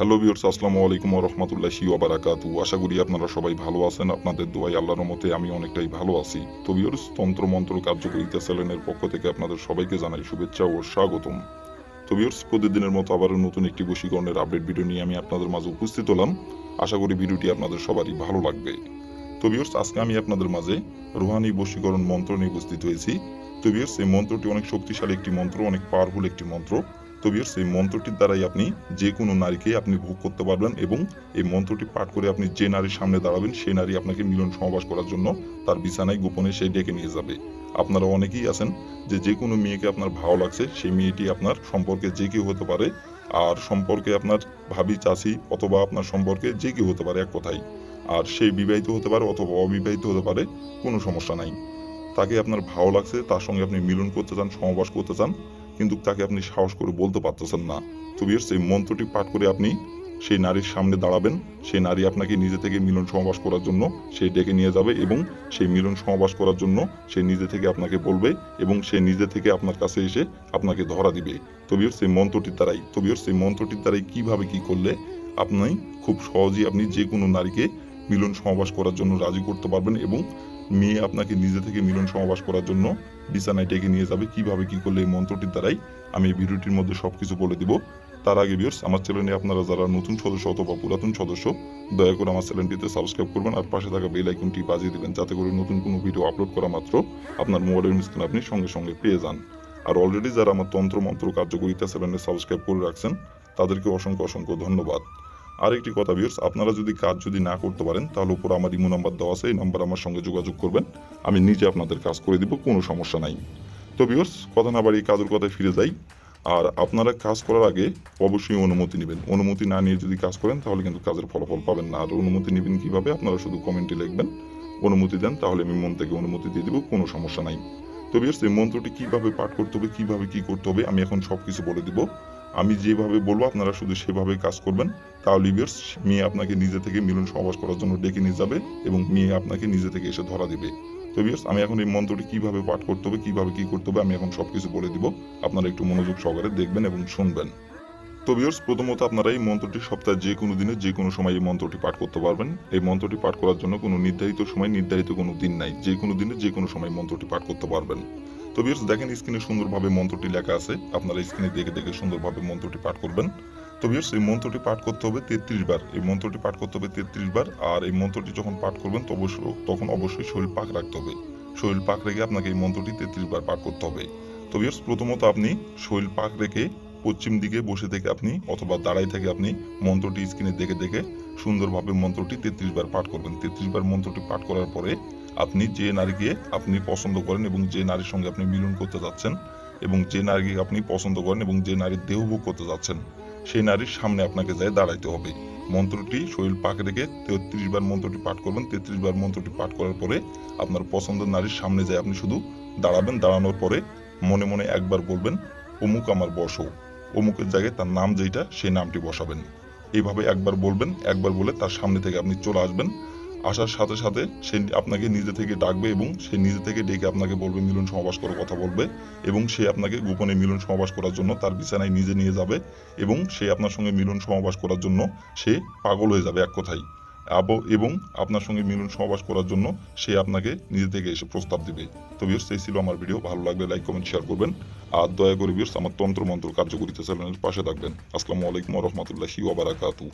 Hello viewers আসসালামু আলাইকুম রহমতুল্লাহি ওবারাকাতু আশা করি আপনারা সবাই ভালো আছেন, আপনাদের দোয়াই আল্লাহর মতে আমি অনেকটাই ভালো আছি। তো তন্ত্র মন্ত্র কার্যকরিতা চ্যানেলের পক্ষ থেকে আপনাদের সবাইকে জানাই শুভেচ্ছা ও স্বাগতম। তো ভিউর্স প্রতিদিনের মতো আবারও নতুন একটি বশীকরণের আপডেট ভিডিও নিয়ে আমি আপনাদের মাঝে উপস্থিত হলাম। আশা করি ভিডিওটি আপনাদের সবারই ভালো লাগবে। তো ভিউর্স আজকে আমি আপনাদের মাঝে রুহানি বশীকরণ মন্ত্র নিয়ে উপস্থিত হয়েছি। তো ভিউর্স এই মন্ত্রটি অনেক শক্তিশালী একটি মন্ত্র, অনেক পাওয়ারফুল একটি মন্ত্র। তো ভিউয়ার্স এই মন্ত্রটির দ্বারাই আপনি যে কোনো নারীকে আপনি ভোগ করতে পারবেন এবং এই মন্ত্রটি পাঠ করে আপনি যে নারীর সামনে দাঁড়াবেন, সেই নারী আপনাকে মিলন সমাবাস করার জন্য তার বিছানায় গোপনে সে ডেকে নিয়ে যাবে। আপনারা অনেকেই আছেন যে যে কোনো মেয়েকে আপনার ভালো লাগছে, সেই মেয়েটি আপনার সম্পর্কে যে কেউ হতে পারে, আর সম্পর্কে আপনার ভাবি চাচি অথবা আপনার সম্পর্কে যে কেউ হতে পারে এক কথাই। আর সেই বিবাহিত হতে পারে অথবা অবিবাহিত হতে পারে, কোনো সমস্যা নাই। তাকে আপনার ভালো লাগছে, তার সঙ্গে আপনি মিলন করতে চান সমাবাস করতে চান কিন্তু তাকে আপনি সাহস করে বলতে পারতেছেন না। তো বিয়ার্স এই মন্ত্রটি পাঠ করে আপনি সেই নারীর সামনে দাঁড়াবেন। সেই নারী আপনাকে নিজে থেকে মিলন সমাবাস করার জন্য সে ডেকে নিয়ে যাবে এবং সেই মিলন সমাবাস করার জন্য সে নিজে থেকে আপনাকে বলবে এবং সে নিজে থেকে আপনার কাছে এসে আপনাকে ধরা দিবে। তো বিয়ার্স এই মন্ত্রটির দ্বারাই। তো বিয়ার্স এই মন্ত্রটির দ্বারাই কীভাবে কি করলে আপনি খুব সহজেই আপনি যে কোনো নারীকে মিলন সমাবাস করার জন্য রাজি করতে পারবেন এবং মেয়ে আপনাকে নিজে থেকে মিলন সমাবাস করার জন্য বিছানায় ডেকে নিয়ে যাবে, কীভাবে কি করলে এই মন্ত্রটির দ্বারাই আমি এই ভিডিওটির মধ্যে সবকিছু বলে দিব। তার আগে ভিউয়ার্স আমার চ্যানেলে আপনারা যারা নতুন সদস্য অথবা পুরাতন সদস্য, দয়া করে আমার চ্যানেলটিতে সাবস্ক্রাইব করবেন আর পাশে থাকা বেল আইকনটি বাজিয়ে দিবেন, যাতে করে নতুন কোনো ভিডিও আপলোড করা মাত্র আপনার মোবাইলের স্ক্রিন আপনি সঙ্গে সঙ্গে পেয়ে যান। আর অলরেডি যারা আমার তন্ত্র মন্ত্র কার্যকরিতা চ্যানেলে সাবস্ক্রাইব করে রাখছেন, তাদেরকে অসংখ্য অসংখ্য ধন্যবাদ। আরেকটি কথা ভিউর্স আপনারা যদি কাজ যদি না করতে পারেন, তাহলে উপর আমার ইমো নাম্বার দেওয়া আছে, এই নাম্বার আমার সঙ্গে যোগাযোগ করবেন। আমি নিজে আপনাদের কাজ করে দিব, কোনো সমস্যা নাই। তো ভিউর্স কথা না বাড়িয়ে কাজের কথায় ফিরে যাই। আর আপনারা কাজ করার আগে অবশ্যই অনুমতি নেবেন। অনুমতি না নিয়ে যদি কাজ করেন, তাহলে কিন্তু কাজের ফলাফল পাবেন না। আর অনুমতি নেবেন কীভাবে? আপনারা শুধু কমেন্টে লিখবেন। অনুমতি দেন, তাহলে আমি মন থেকে অনুমতি দিয়ে দেবো, কোনো সমস্যা নাই। তো ভিউর্স এই মন্ত্রটি কীভাবে পাঠ করতে হবে, কীভাবে কী করতে হবে, আমি এখন সব কিছু বলে দিব। আমি যেভাবে বলব, আপনারা শুধু সেভাবে কাজ করবেন। তাহলে ভিউর্স মেয়ে আপনাকে নিজে থেকে মিলন সমাবাস করার জন্য ডেকে নিয়ে যাবে এবং মেয়ে আপনাকে নিজে থেকে এসে ধরা দিবে। তো ভিউর্স আমি এখন এই মন্ত্রটি কীভাবে পাঠ করতে হবে, কীভাবে কি করতে হবে, আমি এখন সবকিছু বলে দিব। আপনারা একটু মনোযোগ সহকারে দেখবেন এবং শুনবেন। তো ভিউর্স প্রথমত আপনারা এই মন্ত্রটি সপ্তাহে যে কোনো দিনে, যে কোনো সময় এই মন্ত্রটি পাঠ করতে পারবেন। এই মন্ত্রটি পাঠ করার জন্য কোনো নির্ধারিত সময়, নির্ধারিত কোনো দিন নাই। যে কোনো দিনে যে কোনো সময় মন্ত্রটি পাঠ করতে পারবেন। তো ভিউর্স দেখেন স্ক্রিনে সুন্দরভাবে মন্ত্রটি লেখা আছে। আপনারা স্ক্রিনে দেখে দেখে সুন্দরভাবে মন্ত্রটি পাঠ করবেন। তো ভিউর্স এই মন্ত্রটি পাঠ করতে হবে তেত্রিশ বার। এই মন্ত্রটি পাঠ করতে হবে তেত্রিশ বার। আর এই মন্ত্রটি যখন পাঠ করবেন, তো অবশ্যই তখন অবশ্যই শরীর পাক রাখতে হবে। শরীর পাক রেখে আপনাকে এই মন্ত্রটি তেত্রিশ বার পাঠ করতে হবে। তো ভিউর্স প্রথমত আপনি শরীর পাক রেখে পশ্চিম দিকে বসে থেকে আপনি অথবা দাঁড়াই থেকে আপনি মন্ত্রটি স্ক্রিনে দেখে দেখে সুন্দরভাবে মন্ত্রটি তেত্রিশ বার পাঠ করবেন। তেত্রিশ বার মন্ত্রটি পাঠ করার পরে আপনি যে নারীকে আপনি পছন্দ করেন এবং যে নারীর সঙ্গে আপনি মিলন করতে যাচ্ছেন এবং যে নারীকে আপনি পছন্দ করেন এবং যে নারীর দেহভোগ করতে যাচ্ছেন, সেই নারীর সামনে আপনাকে যায় দাঁড়াইতে হবে। মন্ত্রটি শরীর পাক রেখে তেত্রিশ বার মন্ত্রটি পাঠ করবেন। তেত্রিশ বার মন্ত্রটি পাঠ করার পরে আপনার পছন্দের নারীর সামনে যায় আপনি শুধু দাঁড়াবেন। দাঁড়ানোর পরে মনে মনে একবার বলবেন, অমুক আমার বসো। অমুকের জায়গায় তার নাম যেটা সেই নামটি বসাবেন। এইভাবে একবার বলবেন, একবার বলে তার সামনে থেকে আপনি চলে আসবেন। আসার সাথে সাথে সে আপনাকে নিজে থেকে ডাকবে এবং সে নিজে থেকে ডেকে আপনাকে বলবে, মিলন সমাবাস করার কথা বলবে এবং সে আপনাকে গোপনে মিলন সমাবাস করার জন্য তার বিছানায় নিজে নিয়ে যাবে এবং সে আপনার সঙ্গে মিলন সমাবাস করার জন্য সে পাগল হয়ে যাবে এক কথাই। আব- এবং আপনার সঙ্গে মিলন সমাবাস করার জন্য সে আপনাকে নিজে থেকে এসে প্রস্তাব দিবে। তো ভিউর্স এই ছিল আমার ভিডিও ভালো লাগলে লাইক কমেন্ট শেয়ার করবেন। আর দয়া করে ভিউর্স আমার তন্ত্র মন্ত্র কার্যকরিতা চ্যানেলের পাশে থাকবেন। আসসালামু আলাইকুম রহমতুল্লাহি ওবারাকাতু